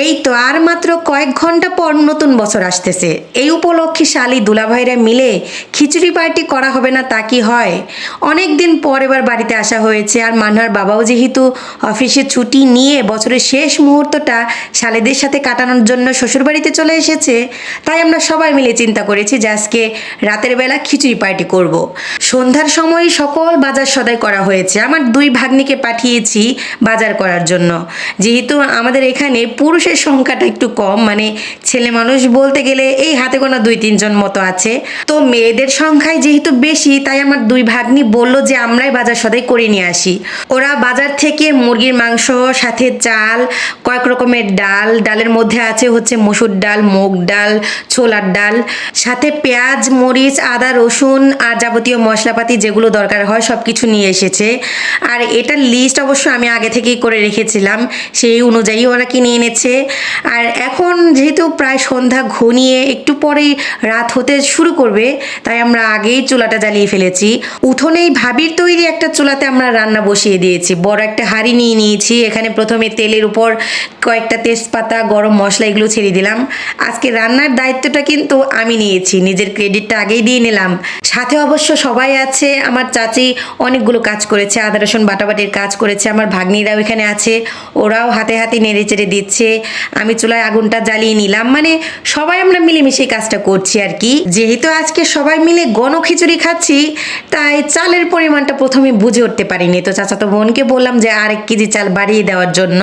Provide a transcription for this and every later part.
এই তো আর মাত্র কয়েক ঘণ্টা পর নতুন বছর আসতেছে। এই উপলক্ষে শালি দুলাভাইরা মিলে খিচুড়ি পার্টি করা হবে না তা কি হয়? অনেক দিন পর এবার বাড়িতে আসা হয়েছে আর মান্নার বাবাও যেহেতু অফিসে ছুটি নিয়ে বছরের শেষ মুহূর্তটা শালিদের সাথে কাটানোর জন্য শ্বশুরবাড়িতে চলে এসেছে, তাই আমরা সবাই মিলে চিন্তা করেছি যে আজকে রাতের বেলা খিচুড়ি পার্টি করব। সন্ধ্যার সময় সকল বাজার সদাই করা হয়েছে। আমার দুই ভাগ্নিকে পাঠিয়েছি বাজার করার জন্য। যেহেতু আমাদের এখানে পুরুষের সংখ্যাটা একটু কম। মানে ছেলে মানুষ বলতে গেলে এই হাতে গোনা দুই তিনজন মতো আছে। তো মেয়েদের সংখ্যায় যেহেতু বেশি, তাই আমার দুই ভাগ্নি বলল যে আমরাই বাজার সদাই করে নিয়ে আসি। ওরা বাজার থেকে মুরগির মাংস, সাথে চাল কয়েক রকমের ডাল, ডালের মধ্যে আছে হচ্ছে মসুর ডাল, মুগ ডাল, ছোলার ডাল, সাথে পেঁয়াজ, মরিচ, আদা, রসুন আর যাবতীয় মশলাপাতি যেগুলো দরকার হয় সব কিছু নিয়ে এসেছে। আর এটার লিস্ট অবশ্য আমি আগে থেকেই করে রেখেছিলাম, সেই অনুযায়ী ওরা কিনে এনেছে। আর এখন যেহেতু প্রায় সন্ধ্যা ঘনিয়ে একটু পরেই রাত হতে শুরু করবে, তাই আমরা আগেই চুলাটা জ্বালিয়ে ফেলেছি। উঠোনেই ভাবির তৈরি একটা চুলাতে আমরা রান্না বসিয়ে দিয়েছি। বড় একটা হাঁড়ি নিয়ে নিয়েছি, এখানে প্রথমে তেলের উপর কয়েকটা তেজপাতা, গরম মশলা এগুলো ছেড়ে দিলাম। আজকে রান্নার দায়িত্বটা কিন্তু আমি নিয়েছি, নিজের ক্রেডিটটা আগেই দিয়ে নিলাম। সাথে অবশ্য সবাই আছে, আমার চাচি অনেকগুলো কাজ করেছে, আদা, রসুন, বাটাবাটির কাজ করেছে, আমার ভাগ্নিরাও এখানে আছে, ওরাও হাতে হাতে নেড়ে চেড়ে দিচ্ছে, আমি চুলায় আগুনটা জ্বালিয়ে নিলাম মানে সবাই আমরা মিলেমিশে কাজটা করছি আর কি। যেহেতু আজকে সবাই মিলে গণ খিচুড়ি খাচ্ছি, তাই চালের পরিমাণটা প্রথমে বুঝে উঠতে পারিনি। তো চাচাতো বোনকে বললাম যে আরেক কেজি চাল বাড়িয়ে দেওয়ার জন্য,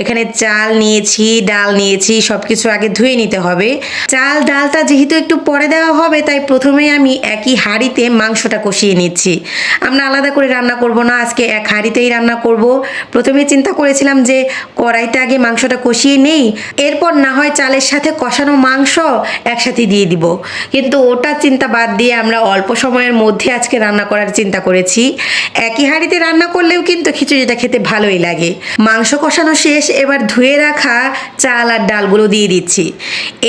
এখানে চাল নিয়েছি, ডাল নিয়েছি সব কিছু আগে ধুয়ে নিতে হবে। চাল, ডালটা যেহেতু একটু পরে দেওয়া হবে, তাই প্রথমে আমি একই হাঁড়িতে মাংসটা কষিয়ে নিচ্ছি। আমরা আলাদা করে রান্না করব না, আজকে এক হাঁড়িতেই রান্না করব। প্রথমে চিন্তা করেছিলাম যে কড়াইতে আগে মাংসটা কষিয়ে নেই, এরপর না হয় চালের সাথে কষানো মাংস একসাথে দিয়ে দিব। কিন্তু ওটা চিন্তা বাদ দিয়ে আমরা অল্প সময়ের মধ্যে আজকে রান্না করার চিন্তা করেছি। একই হাঁড়িতে রান্না করলেও কিন্তু খিচুড়িটা খেতে ভালোই লাগে। মাংস কষানো শেষ, এবার ধুয়ে রাখা চাল আর ডালগুলো দিয়ে দিচ্ছি।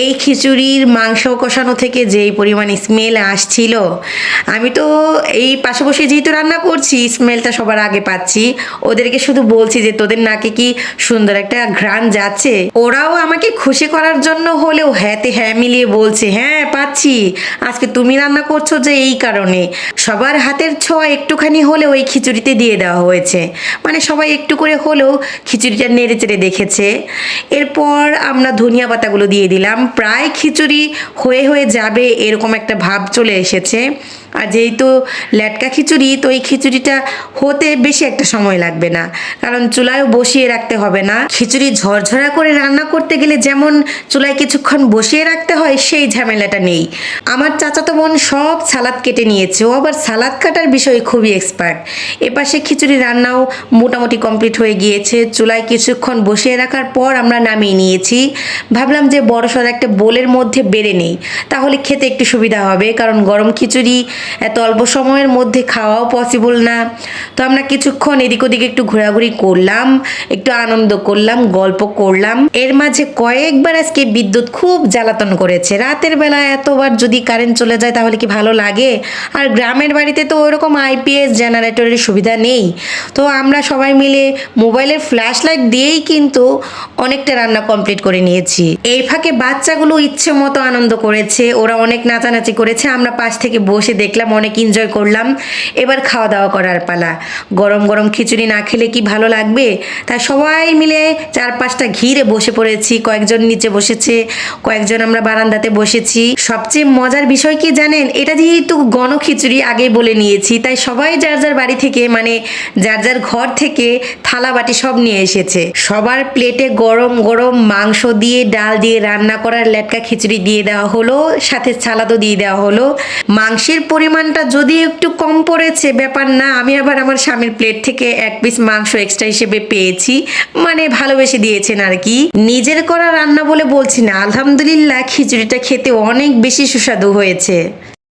এই খিচুড়ির মাংস কষানো থেকে যেই পরিমাণ স্মেল আসছিল, আমি তো এই পাশে বসে যেহেতু রান্না করছি স্মেলটা সবার আগে পাচ্ছি। ওদেরকে শুধু বলছি যে তোদের নাকে কি সুন্দর একটা ঘ্রাণ যাচ্ছে? ওরাও আমাকে খুশি করার জন্য হলেও হ্যাঁতে হ্যাঁ মিলিয়ে বলছে হ্যাঁ পাচ্ছি। আজকে তুমি রান্না করছ যে এই কারণে। সবার হাতের ছোঁয়া একটুখানি হলেও ওই খিচুড়িতে দিয়ে দেওয়া হয়েছে। মানে সবাই একটু করে হলেও খিচুড়িটা নেড়ে চেড়ে দেখেছে এরপর আমরা ধনিয়া পাতাগুলো দিয়ে দিলাম। প্রায় খিচুড়ি হয়ে হয়ে যাবে এরকম একটা ভাব চলে এসেছে। আর যেহেতু ল্যাটকা খিচুড়ি, তো এই খিচুড়িটা হতে বেশি একটা সময় লাগবে না। কারণ চুলায়ও বসিয়ে রাখতে হবে না। খিচুড়ি ঝরঝরা করে রান্না করতে গেলে যেমন চুলায় কিছুক্ষণ বসিয়ে রাখতে হয়, সেই ঝামেলাটা নেই। আমার চাচাতো বোন সব সালাদ কেটে নিয়েছে। ও আবার সালাদ কাটার বিষয়ে খুবই এক্সপার্ট এপাশে খিচুড়ি রান্নাও মোটামুটি কমপ্লিট হয়ে গিয়েছে। চুলায় কিছুক্ষণ বসিয়ে রাখার পর আমরা নামিয়ে নিয়েছি। ভাবলাম যে বড় সড় একটা বোলের মধ্যে বেড়ে নেই। তাহলে খেতে একটু সুবিধা হবে। কারণ গরম খিচুড়ি এত অল্প সময়ের মধ্যে খাওয়াও পসিবল না। তো আমরা কিছুক্ষণ এদিক ওদিক একটু ঘোরাঘুরি করলাম, একটু আনন্দ করলাম, গল্প করলাম। এর মাঝে কয়েকবার আজকে বিদ্যুৎ খুব জ্বালাতন করেছে। রাতের বেলা এতবার যদি কারেন্ট চলে যায় তাহলে কি ভালো লাগে? আর গ্রামের বাড়িতে তো ওইরকম আইপিএস জেনারেটরের সুবিধা নেই। তো আমরা সবাই মিলে মোবাইলের ফ্ল্যাশ লাইট দিয়েই কিন্তু অনেকটা রান্না কমপ্লিট করে নিয়েছি। এই ফাঁকে বাচ্চাগুলো ইচ্ছে মতো আনন্দ করেছে, ওরা অনেক নাচানাচি করেছে। আমরা পাশ থেকে বসে দেখলাম, অনেক এনজয় করলাম। এবার খাওয়া দাওয়া করার পালা। গরম গরম খিচুড়ি না খেলে কি ভালো লাগবে? তাই সবাই মিলে চার পাঁচটা ঘিরে বসে পড়েছি। কয়েকজন নিচে বসেছে, কয়েকজন আমরা বারান্দাতে বসেছি। সবচেয়ে মজার বিষয় কি জানেন? এটা যেহেতু গণ খিচুড়ি আগে বলে নিয়েছি। তাই সবাই যার যার বাড়ি থেকে মানে যার যার ঘর থেকে থালা, বাটি সব নিয়ে এসেছে। সবার প্লেটে গরম গরম মাংস দিয়ে, ডাল দিয়ে রান্না করার লেটকা খিচুড়ি দিয়ে দেওয়া হলো। সাথে সালাদও দিয়ে দেওয়া হলো। মাংসের পরিমাণটা যদি একটু কম পড়েছে, ব্যাপার না। আমি আবার আমার স্বামীর প্লেট থেকে এক পিস মাংস এক্সট্রা হিসেবে পেয়েছি। মানে ভালোবেসে দিয়েছেন আর কি। নিজের করা রান্না বলে বলছি না। আলহামদুলিল্লাহ, খিচুড়িটা খেতে অনেক বেশি সুস্বাদু হয়েছে।